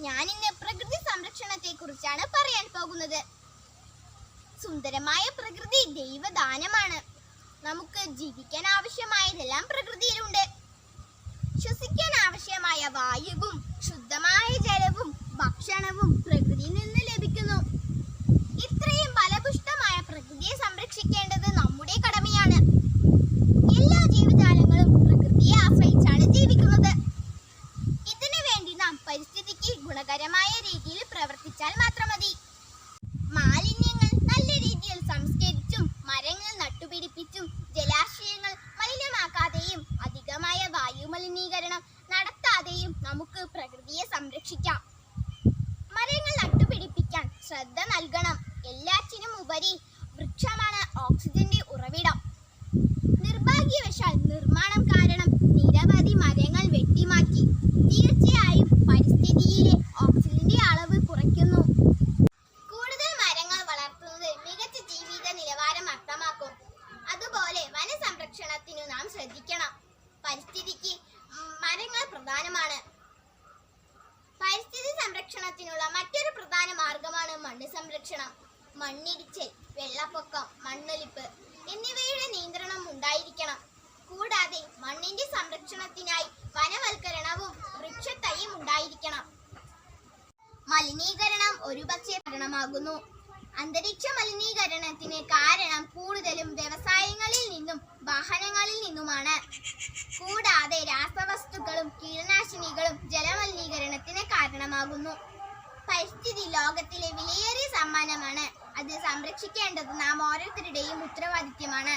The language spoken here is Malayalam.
ഞാൻ ഇന്ന് പ്രകൃതി സംരക്ഷണത്തെ കുറിച്ചാണ് പറയാൻ പോകുന്നത്. സുന്ദരമായ പ്രകൃതി ദൈവദാനമാണ്. നമുക്ക് ജീവിക്കാൻ ആവശ്യമായതെല്ലാം പ്രകൃതിയിലുണ്ട്. ഗുണകരമായ രീതിയിൽ പ്രവർത്തിച്ചാൽ മാത്രം മതി മാലിന്യങ്ങൾ നല്ല രീതിയിൽ സംസ്കരിച്ചും മരങ്ങൾ നട്ടുപിടിപ്പിച്ചും ജലാശയങ്ങൾ മലിനമാക്കാതെയും അധികമായ വായു മലിനീകരണം നടത്താതെയും നമുക്ക് പ്രകൃതിയെ സംരക്ഷിക്കാം. മരങ്ങൾ നട്ടുപിടിപ്പിക്കാൻ ശ്രദ്ധ നൽകണം. എല്ലാറ്റിനും ഉപരി വൃക്ഷമാണ് ഓക്സിജന്റെ ഉറവിടം. നിർഭാഗ്യവശാൽ നിർമ്മാണം കാരണം വനസംരക്ഷണത്തിനു നാം ശ്രദ്ധിക്കണം. പരിസ്ഥിതിക്ക് മരങ്ങൾ പ്രധാനമാണ്. പരിസ്ഥിതി സംരക്ഷണത്തിനുള്ള മറ്റൊരു പ്രധാന മാർഗമാണ് മണ്ണ് സംരക്ഷണം. മണ്ണിടിച്ചിൽ വെള്ളപ്പൊക്കം മണ്ണൊലിപ്പ് എന്നിവയുടെ നിയന്ത്രണം ഉണ്ടായിരിക്കണം. കൂടാതെ മണ്ണിന്റെ സംരക്ഷണത്തിനായി വനവൽക്കരണവും വൃക്ഷത്തൈയും ഉണ്ടായിരിക്കണം. മലിനീകരണം ഒരുപക്ഷെ കാരണമാകുന്നു. അന്തരീക്ഷ മലിനീകരണത്തിന് കാരണം കൂടുതലും വ്യവസായങ്ങളിൽ നിന്നും വാഹനങ്ങളിൽ കൂടാതെ രാസവസ്തുക്കളും കീടനാശിനികളും ജലമലിനീകരണത്തിന് കാരണമാകുന്നു. പരിസ്ഥിതി ലോകത്തിലെ വിലയേറിയ സമ്മാനമാണ്. അത് സംരക്ഷിക്കേണ്ടത് നാം ഓരോരുത്തരുടെയും ഉത്തരവാദിത്യമാണ്